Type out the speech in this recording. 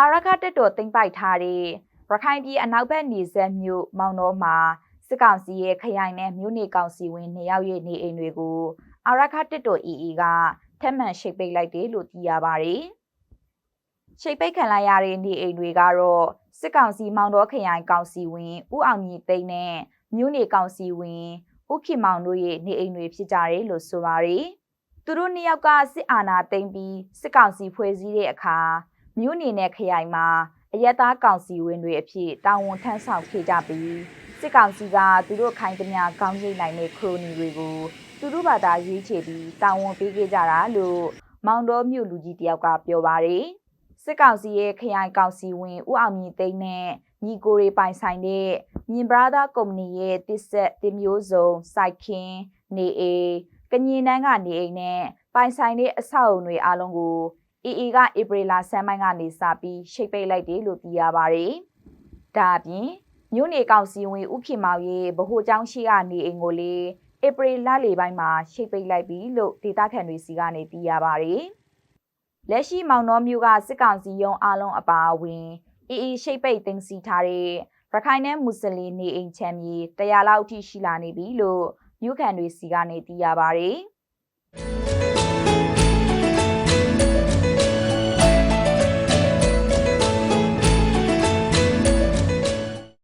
အာရခတက်တော်တင်ပိုက်ထားတဲ့ရခိုင်ပြည်အနောက်ဘက်နေဆက်မြို့မောင်တော်မှာစစ်ကောင်စီရဲ့ခရိုင်နဲ့မြို့နေကောင်စီဝင်နှစ်ယောက်ရဲ့နေအိမ်တွေကိုအာရခတက်တော် EE ကထက်မှန်ရှိတ်ပိတ်လိုက်တယ်လို့သိရပါတယ်။ရှိတ်ပိတ်ခံလိုက်ရတဲ့နေအိမ်တွေကတော့စစ်ကောင်စီမောင်တော်ခရိုင်ကောင်စီဝင်ဦးအောင်မြင့်သိန်းနဲ့မြို့နေကောင်စီဝင်ဦးခင်မောင်တို့ရဲ့နေအိမ်တွေဖြစ်ကြတယ်လို့ဆိုပါတယ်။သူတို့နှစ်ယောက်ကစစ်အာဏာသိမ်းပြီးစစ်ကောင်စီဖွဲ့စည်းတဲ့အခါ မြို့နယ်နဲ့ခရိုင်မှာအရက်သားကောင်စီဝင်တွေအဖြစ်တာဝန်ထမ်းဆောင်ခဲ့ကြပြီးစစ်ကောင်စီကသူတို့ခိုင်းသမျှကောင်းရိပ်နိုင်တဲ့ခရိုနီတွေကိုသူတို့ဘာသာရွေးချယ်ပြီးတာဝန်ပေးခဲ့ကြတာလို့မောင်တော်မြို့လူကြီးတယောက်ကပြောပါတယ်စစ်ကောင်စီရဲ့ခရိုင်ကောင်စီဝင်ဦးအောင်မြင့်သိန်းနဲ့ညီကိုတွေပိုင်ဆိုင်တဲ့မြင်ဘရာသာကုမ္ပဏီရဲ့တစ်ဆက်တင်မျိုးစုံစိုက်ခင်းနေအိမ်ကညင်နန်းကနေအိမ်နဲ့ပိုင်ဆိုင်တဲ့အဆောက်အုံတွေအလုံးကို AA ကဧပြီလဆန်းပိုင်းကနေစပြီးရှိတ်ပိတ်လိုက်တယ်လို့သိရပါတယ်။ဒါအပြင်မြို့နေကောင်စီဝင်ဥခင်မောင်ရဲ့ဗဟိုကျောင်းရှိကနေအိမ်ကိုလေဧပြီလလေပိုင်းမှာရှိတ်ပိတ်လိုက်ပြီလို့ဒေတာခန်တွေစီကနေသိရပါတယ်။လက်ရှိမောင်နှောမြို့ကစစ်ကောင်စီရုံးအားလုံးအပါအဝင် AA ရှိတ်ပိတ်တင်စီထားတဲ့ရခိုင်နဲ့မွတ်စလင်နေအိမ်ချမ်းမြေ100လောက်အထိရှိလာနေပြီလို့မြို့ခံတွေစီကနေသိရပါတယ်။